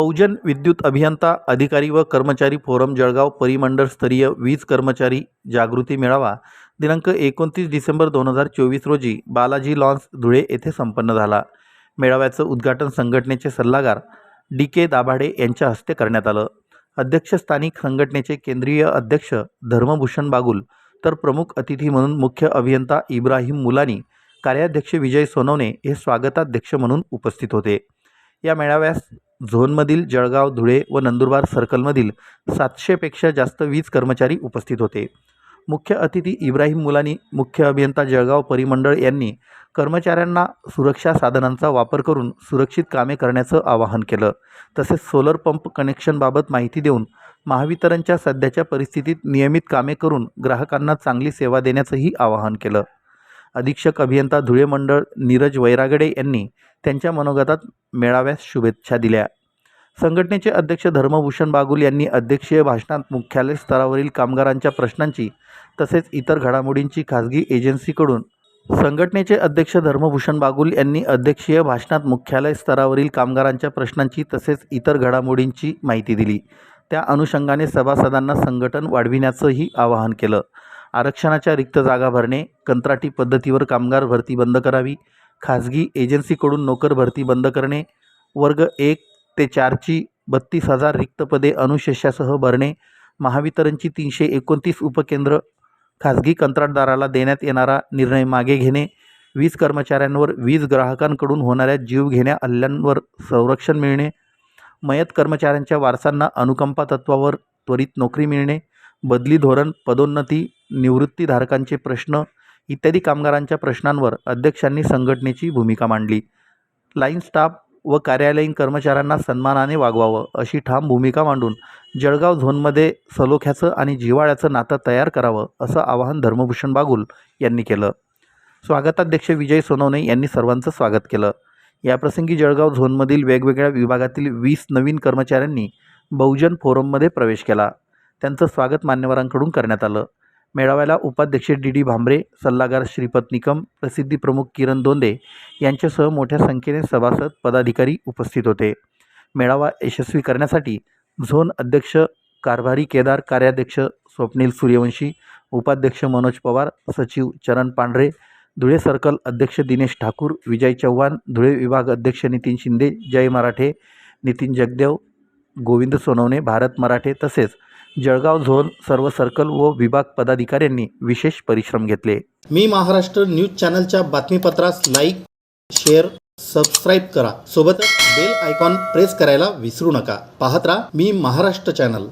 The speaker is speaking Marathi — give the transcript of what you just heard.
बहुजन विद्युत अभियंता अधिकारी व कर्मचारी फोरम जळगाव परिमंडळस्तरीय वीज कर्मचारी जागृती मेळावा दिनांक एकोणतीस डिसेंबर दोन हजार चोवीस रोजी बालाजी लॉन्स धुळे येथे संपन्न झाला. मेळाव्याचं उद्घाटन संघटनेचे सल्लागार डी के दाभाडे यांच्या हस्ते करण्यात आलं. अध्यक्षस्थानिक संघटनेचे केंद्रीय अध्यक्ष धर्मभूषण बागुल तर प्रमुख अतिथी म्हणून मुख्य अभियंता इब्राहिम मुलानी कार्याध्यक्ष विजय सोनवणे हे स्वागताध्यक्ष म्हणून उपस्थित होते. या मेळाव्यास झोनमधील जळगाव धुळे व नंदुरबार सर्कलमधील सातशेपेक्षा जास्त वीज कर्मचारी उपस्थित होते. मुख्य अतिथी इब्राहिम मुलानी मुख्य अभियंता जळगाव परिमंडळ यांनी कर्मचाऱ्यांना सुरक्षा साधनांचा वापर करून सुरक्षित कामे करण्याचं आवाहन केलं. तसेच सोलर पंप कनेक्शनबाबत माहिती देऊन महावितरणच्या सध्याच्या परिस्थितीत नियमित कामे करून ग्राहकांना चांगली सेवा देण्याचंही आवाहन केलं. अधीक्षक अभियंता धुळे मंडळ नीरज वैरागडे यांनी त्यांच्या मनोगतात मेळाव्यास शुभेच्छा दिल्या. संघटनेचे अध्यक्ष धर्मभूषण बागुल यांनी अध्यक्षीय भाषणात मुख्यालय स्तरावरील कामगारांच्या प्रश्नांची तसेच इतर घडामोडींची खाजगी एजन्सीकडून संघटनेचे अध्यक्ष धर्मभूषण बागुल यांनी अध्यक्षीय भाषणात मुख्यालय स्तरावरील कामगारांच्या प्रश्नांची तसेच इतर घडामोडींची माहिती दिली. त्या अनुषंगाने सभासदांना संघटन वाढविण्याचंही आवाहन केलं. आरक्षणाच्या रिक्त जागा भरणे कंत्राटी पद्धतीवर कामगार भरती बंद करावी खाजगी एजन्सीकडून नोकर भरती बंद करणे वर्ग एक ते चारची बत्तीस हजार रिक्त पदे अनुशेषासह भरणे महावितरणची तीनशे एकोणतीस उपकेंद्र खाजगी कंत्राटदाराला देण्यात येणारा निर्णय मागे घेणे वीज कर्मचाऱ्यांवर वीज ग्राहकांकडून होणाऱ्या जीवघेण्या हल्ल्यांवर संरक्षण मिळणे मयत कर्मचाऱ्यांच्या वारसांना अनुकंपा तत्वावर त्वरित नोकरी मिळणे बदली धोरण पदोन्नती निवृत्तीधारकांचे प्रश्न इत्यादी कामगारांच्या प्रश्नांवर अध्यक्षांनी संघटनेची भूमिका मांडली. लाईन स्टाफ व कार्यालयीन कर्मचाऱ्यांना सन्मानाने वागवावं अशी ठाम भूमिका मांडून जळगाव झोनमध्ये सलोख्याचं आणि जिव्हाळ्याचं नातं तयार करावं असं आवाहन धर्मभूषण बागुल यांनी केलं. स्वागताध्यक्ष विजय सोनवणे यांनी सर्वांचं स्वागत केलं. याप्रसंगी जळगाव झोनमधील वेगवेगळ्या विभागातील वीस नवीन कर्मचाऱ्यांनी बहुजन फोरममध्ये प्रवेश केला. त्यांचं स्वागत मान्यवरांकडून करण्यात आलं. मेळाव्याला उपाध्यक्ष डी डी भांबरे सल्लागार श्रीपत निकम प्रसिद्धी प्रमुख किरण दोंदे यांच्यासह मोठ्या संख्येने सभासद पदाधिकारी उपस्थित होते. मेळावा यशस्वी करण्यासाठी झोन अध्यक्ष कारभारी केदार कार्याध्यक्ष स्वप्नील सूर्यवंशी उपाध्यक्ष मनोज पवार सचिव चरण पांढरे धुळे सर्कल अध्यक्ष दिनेश ठाकूर विजय चव्हाण धुळे विभाग अध्यक्ष नितीन शिंदे जय मराठे नितीन जगदेव गोविंद सोनवणे भारत मराठे तसेच जळगाव झोन सर्व सर्कल व विभाग पदाधिकाऱ्यांनी विशेष परिश्रम घेतले. मी महाराष्ट्र न्यूज चॅनलच्या बातमीपत्रास लाईक शेअर सबस्क्राईब करा. सोबतच बेल आयकॉन प्रेस करायला विसरू नका. पाहत राहा मी महाराष्ट्र चॅनल.